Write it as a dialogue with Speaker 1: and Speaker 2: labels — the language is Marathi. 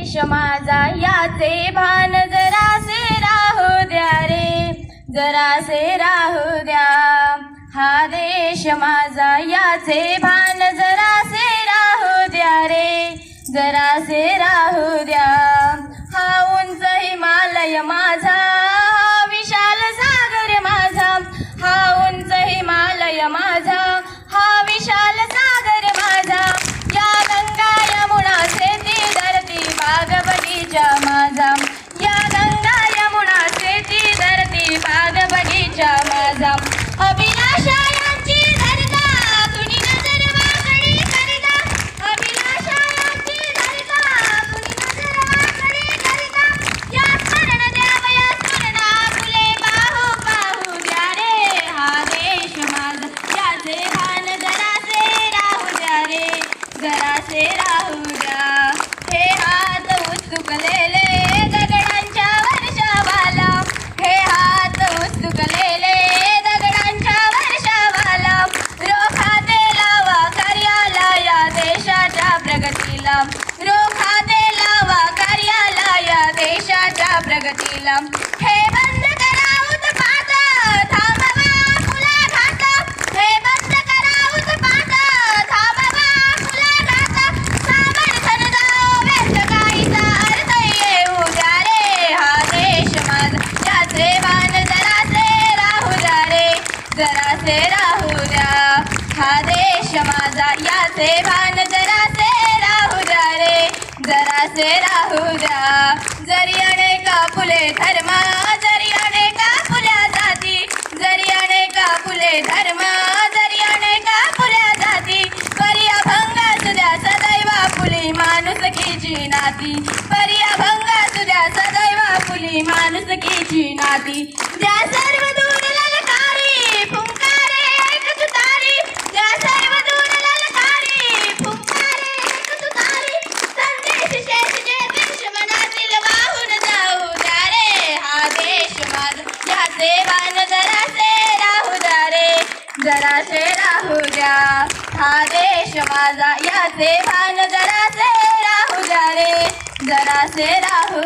Speaker 1: देश माझा याचे भान जरासे राहू द्या रे. जरासे राहू द्या. हा देश माझा याचे भान जरासे राहू द्या रे. जरासे राहू द्या. हा उंच हिमालय माझा राहू द्या हे हात दगडांच्या वर्षावाला. हे हात दगडांच्या वर्षावाला. लावा कार्याला या देशाच्या प्रगतीला. रोखाते लावा कार्याला या देशाच्या प्रगतीला. हे हा देश माझा याचे भान जरासे राहू द्या रे जरासे राहू द्या. जरी अनेका फुले धर्मा जरी अनेका फुल्या जाती जरी अनेका फुले धर्मा जरी अनेका फुल्या जाती परी अभंग सुद्या सदैव फुली माणुसकीची नाती. परी अभंग सुद्या सदैव फुली माणुसकीची नाती. द्या सर्व जरासे राहू द्या. हा देश माझा याचे भान जरासे राहू द्या रे. जरासे राहू